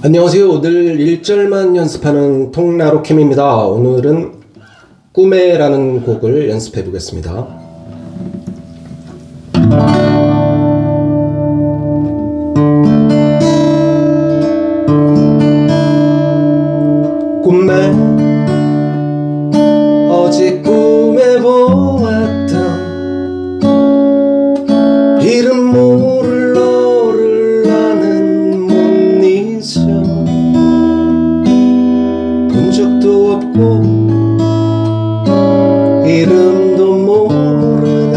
안녕하세요. 오늘 1절만 연습하는 통나로캠입니다. 오늘은 꿈에라는 곡을 연습해 보겠습니다. 꿈에 없고 이름도 모르는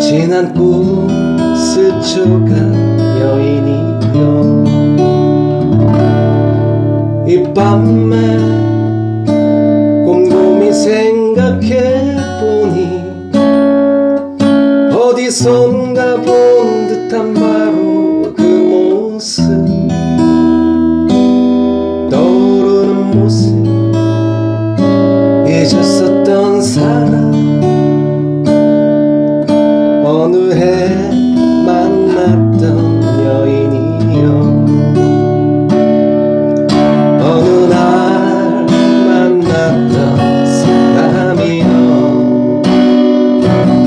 지난 꿈 스쳐간 여인이여. 이 밤에 곰곰이 생각해보니 어디선가 본 듯한 바로 그 모습. 여수에 만났던 여인이요 어느 날 만났던 사람이요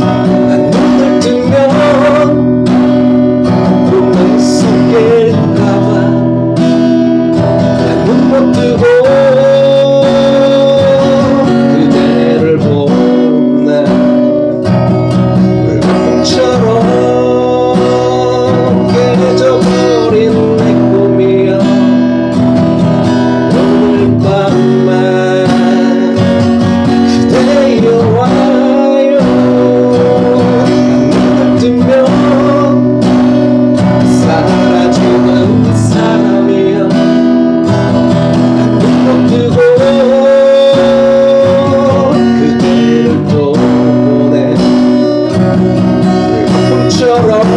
한눈을 뜨면 꿈을 속일까봐. 한눈 못 뜨고 your own.